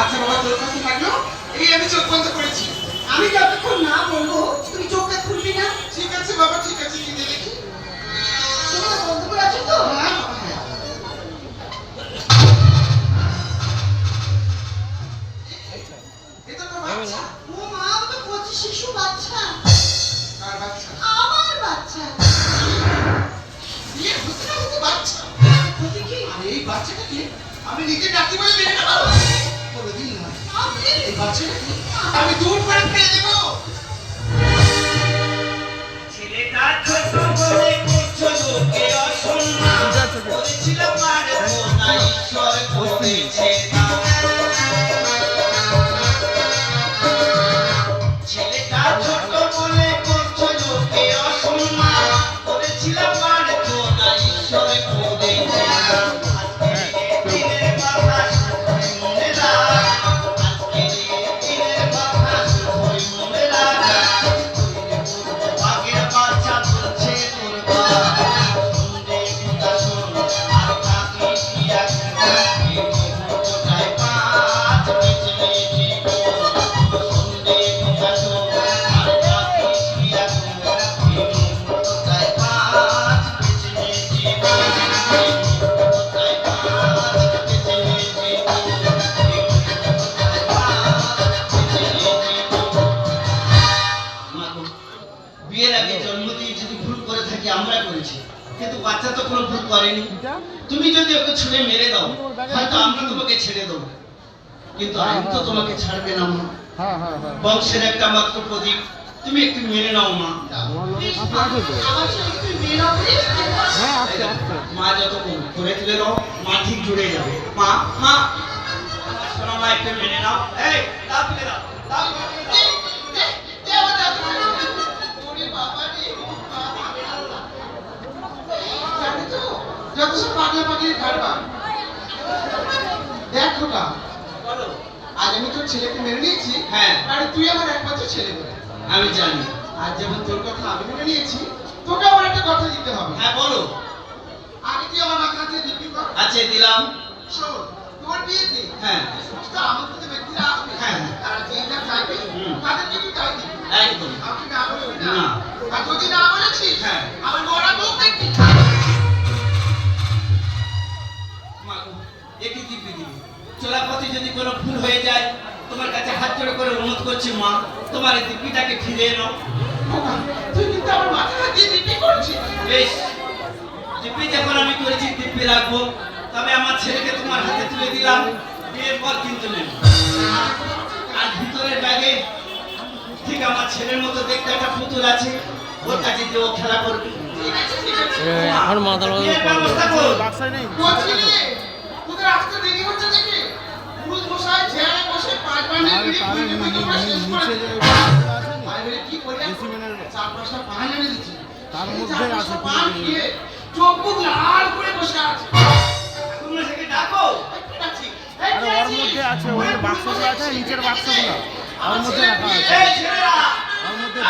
আচ্ছা বাবা তোর কথা থাকল? এই আমি চোখ বন্ধ করেছি। আমি যতক্ষণ না বলব তুমি চোখটা খুলবি না? ঠিক আছে বাবা ঠিক আছে কি দেখি। চোখটা বন্ধ করে আছো তো? হ্যাঁ হ্যাঁ। এটা তো বাচ্চা। ও মা ও শিশু বাচ্চা। আমার বাচ্চা। বিয়ে হতে না হতে বাচ্চা কি? এই বাচ্চাটাকে আমি নিজে ডাকি বলে মেনে নেব। নয় আপনি আমি দূর করে ফেলে দেবো ছেলেটা ছোট বাচ্চা তো কোনো ভুল করেনি। তুমি যদি ওকে ছুঁড়ে মেরে দাও হয়তো আমরা তোমাকে ছেড়ে দেবো। কিন্তু আমি তো তোমাকে ছাড়বে না মা। বংশের একটা মাত্র প্রদীপ। তুমি একটু মেনে নাও মা। হ্যাঁ মা যত করে তুলে দাও মা ঠিক জুড়ে যাবে। মা মা সোনা মা একটু মেনে নাও। এই তুলে দাও যত সব পাগলা পাগলির কারবার। দেখ বলো। আজ আমি তোর ছেলেকে মেনে নিয়েছি। হ্যাঁ। আরে তুই আমার একমাত্র ছেলে বলে। আমি জানি। আজ যেমন তোর কথা আমি মেনে নিয়েছি তোকে আমার একটা কথা দিতে হবে। হ্যাঁ বলো। আগে তুই আমার মাথা হাতে দিবি আচ্ছা দিলাম। শোন তোর বিয়েতে হ্যাঁ। সমস্ত আমন্ত্রিত ব্যক্তিরা আসবে। হ্যাঁ। তারা যে যা চাইবে। তাদেরকে তুই তাই দিবি। একদম। আপনি না বলবি না। না। আর যদি না বলেছিস হ্যাঁ। আমার মরা মুখ দেখবি। দিবি চলা যদি কোনো ভুল হয়ে যায় তোমার কাছে হাত জোড় করে অনুরোধ করছি মা তোমার এই দিব্যিটাকে ফিরে এনো তুই কিন্তু আমার মাথা হাত দিয়ে দিবি করছিস। বেশ দিব্যি যখন আমি করেছি দিব্যি রাখব। তবে আমার ছেলেকে তোমার হাতে তুলে দিলাম বিয়ের পর কিন্তু নেব। আর ভিতরের ব্যাগে ঠিক আমার ছেলের মতো দেখতে একটা পুতুল আছে ওর কাছে দিয়ে ও খেলা করবে। এখন মাথা ব্যবস্থা কর। বাক্সায় নেই তোদের আসতে দেরি হচ্ছে দেখে তার মধ্যে আছে চোখ মুখ লাল করে বসে আছে। ডাকো। এই কি ডাকছি? এই আরে ওর মধ্যে আছে ওই ওরে বাক্সগুলো আছে নিচের বাক্সগুলো। ওর আমার মধ্যে রাখা আছে। ওর মধ্যে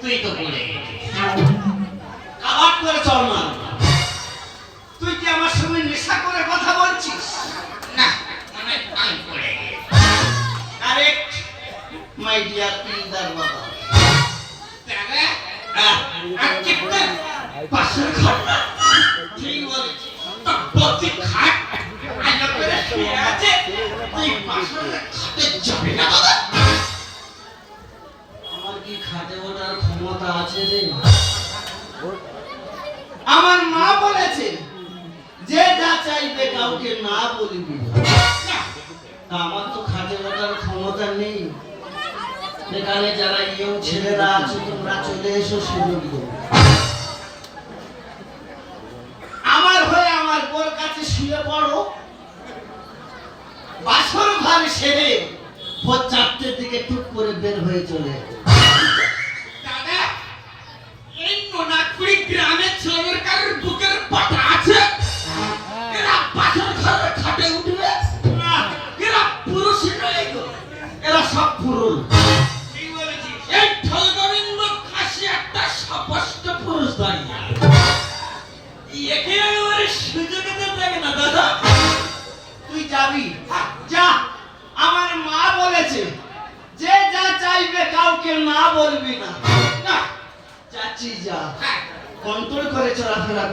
তুই করে চল না তুই কি আমার সঙ্গে নেশা করে কথা বলছিস? না মানে মাই ডিয়ার পিলদার বাবা আমার মা বলেছে যে যা চাইবে কাউকে না আমার তো খাটে ওঠার ক্ষমতা নেই। এখানে যারা ইয়ং ছেলেরা আছে, তোমরা চলে এসো সুযোগ আমার হয়ে আমার বোর কাছে শুয়ে পড়ো। বাসর ঘর সেরে ভোর চারটের দিকে টুক করে বের হয়ে চলে। দাদা, এই নোনাকুড়ি গ্রামের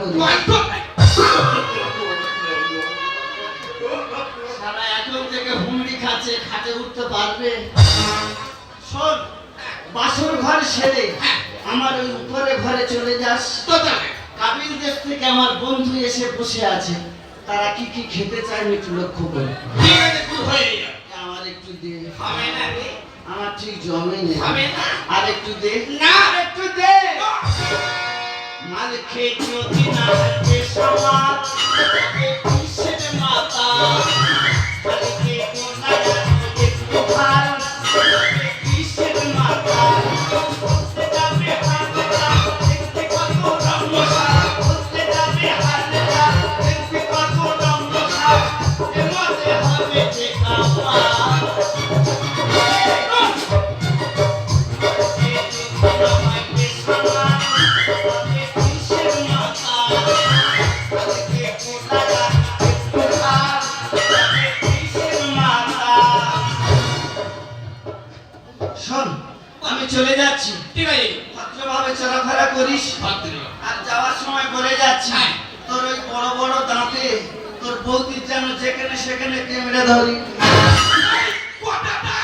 করি সারা এখন থেকে হুমড়ি খাচ্ছে খাটে উঠতে পারবে। শোন বাসর ঘর সেরে আমার ওই উপরে ঘরে চলে যাস। কাবিল দেশ থেকে আমার বন্ধু এসে বসে আছে। তারা কি কি খেতে চায় আমি একটু লক্ষ্য করি। আমার একটু দে। আমার ঠিক জমে নেই। আর একটু দে। না একটু দে। মাতা? শোন আমি চলে যাচ্ছি। ঠিক আছে। ভদ্রভাবে চলাফেরা করিস। আর যাওয়ার সময় বলে যাচ্ছি। হ্যাঁ। তোর ওই বড় বড় দাঁতে তোর বৌদির যেন যেখানে সেখানে ক্যামেরা ধরি। কথাটা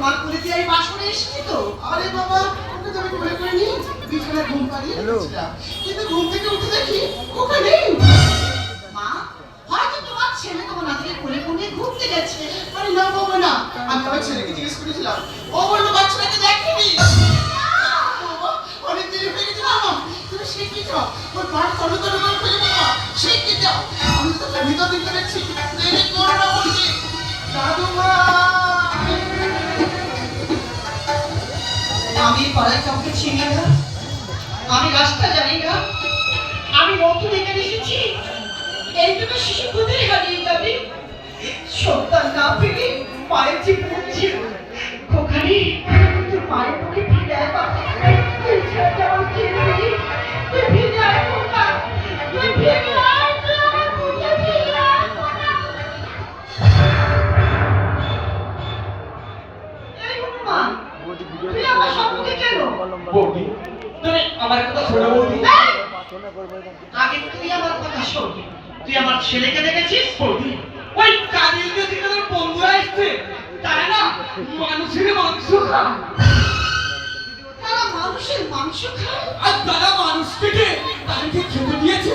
তোমার কোলে দিয়ে আমি বাসনে এসেছি তো। আরে বাবা ওকে তো আমি কোলে করে নিয়ে ঘুম পাড়িয়ে. রেখেছিলাম কিন্তু ঘুম থেকে উঠে দেখি নেই মা হয়তো তোমার ছেলে তোমার নাতিকে কোলে করে ঘুরতে গেছে। আরে না বাবা না। আমি আমার ছেলেকে জিজ্ঞেস করেছিলাম ও বলল বাচ্চাটাকে দেখেনি? বাবা, অনেক দেরি হয়ে গেছে বাবা। তুমি শিখে যাও। ওর পাট তলো তলো করে ফেলে বাবা শিখে যাও। আমি তো ভিতর দেরি করো না দাদু মা চিনি না আমি রাস্তা জানি না। আমি নতুন এখানে এসেছি। এইটুকু শিশু কোথায় হারিয়ে যাবে? সন্তান না পেলে পায়ে চিপড়েছি ওখানে পায়ে মুখে ফিরে। তুই তুই ফিরে বৌদি। তুমি আমার কথা শোনো বৌদি। আগে তুই আমার কথা শোন। তুই আমার ছেলেকে দেখেছিস? বৌদি। ওই কাজের যদি তোর বন্ধুরা এসছে। তাই না মানুষের মাংস খায়। তারা মানুষের মাংস খায়? আর তারা মানুষ থেকে তাদেরকে খেতে দিয়েছে।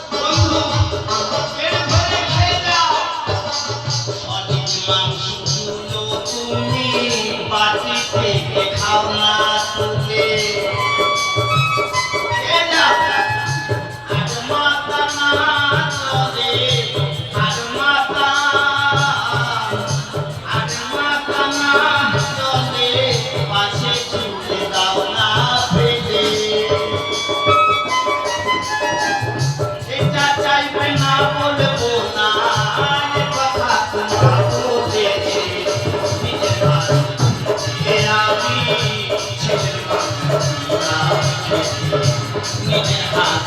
নিজের হাত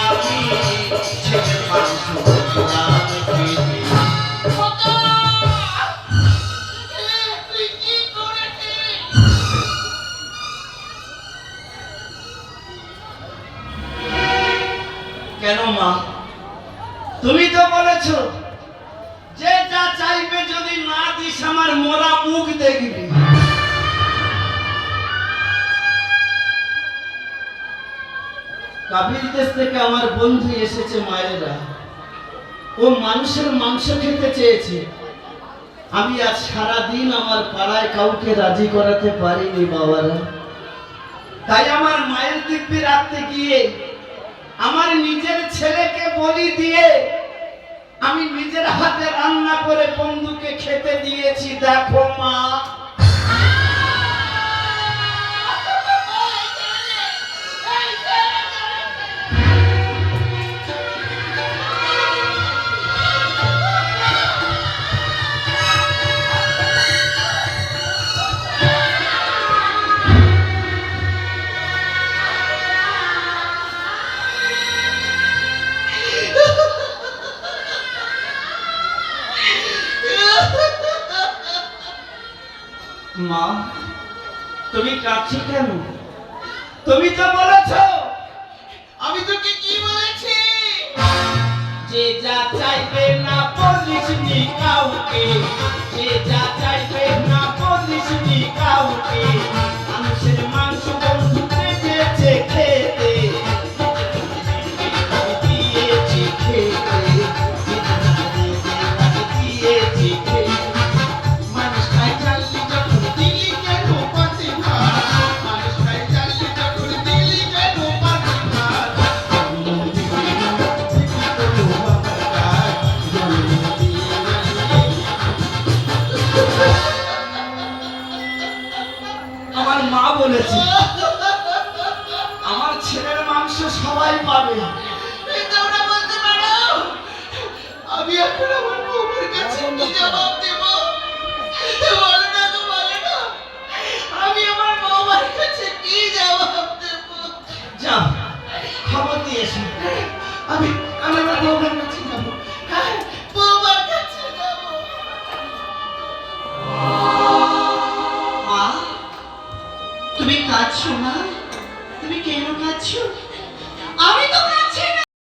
আমি ছেড়ে মানুষ থেকে আমার বন্ধু এসেছে মায়েরা। ও মানুষের মাংস খেতে চেয়েছে। আমি আজ সারা দিন আমার পাড়ায় কাউকে রাজি করাতে পারিনি বাবারা। তাই আমার মায়ের দিব্যি রাখতে গিয়ে, আমার নিজের ছেলেকে বলি দিয়ে, আমি নিজের হাতে রান্না করে বন্ধুকে খেতে দিয়েছি। দেখো মা সবাই পাবে। তোমরা বলতে পারো? আমি এখন আমার বউমার কাছে কি জবাব